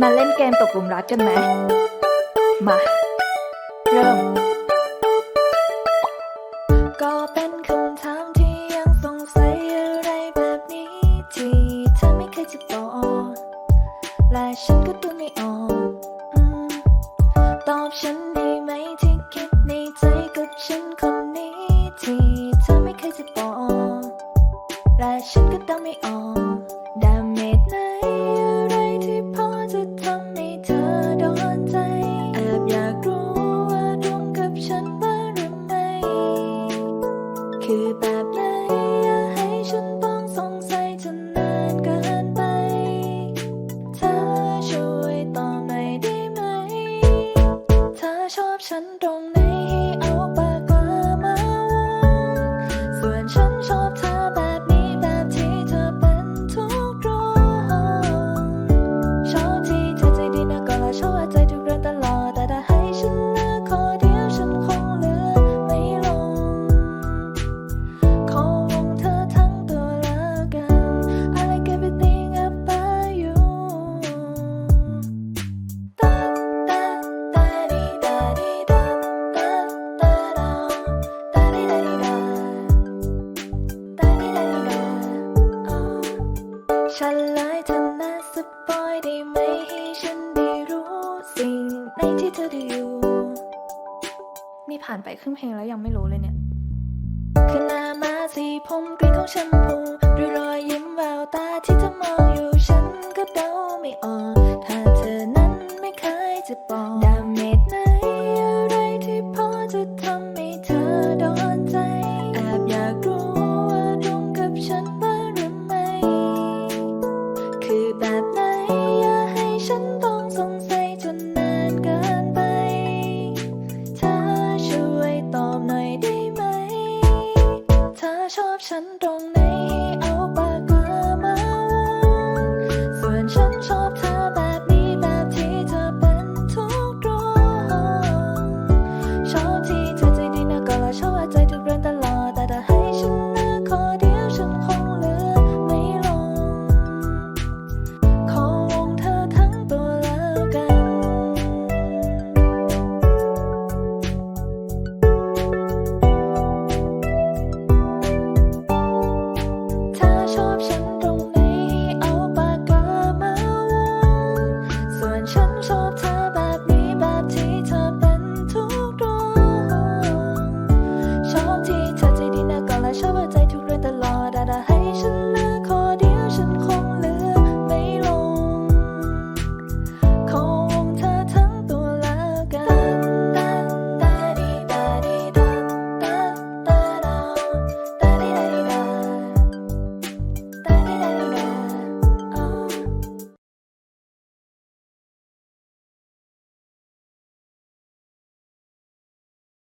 มาเล่นเกมตกหลุมรักกันไหม มา เริ่ม ก็เป็นคำถามที่ยังสงสัยอะไรแบบนี้ที่เธอไม่เคยจะบอบและฉันก็ดูไม่ออกตอบฉัน ฉันเลยเธอนะสปอยได้ไหมให้ฉันได้รู้สิ่งในที่เธอได้อยู่ นี่ผ่านไปครึ่งเพลงแล้วยังไม่รู้เลยเนี่ย คือหน้ามาสีผมกรีนของแชมพูด้วยรอยยิ้มแววตาที่เธอมองอยู่ฉันก็เดาไม่ออก ถ้าเธอนั้นไม่เคยจะบอกดาเมจไหนอะไรที่พอจะทำ 送你。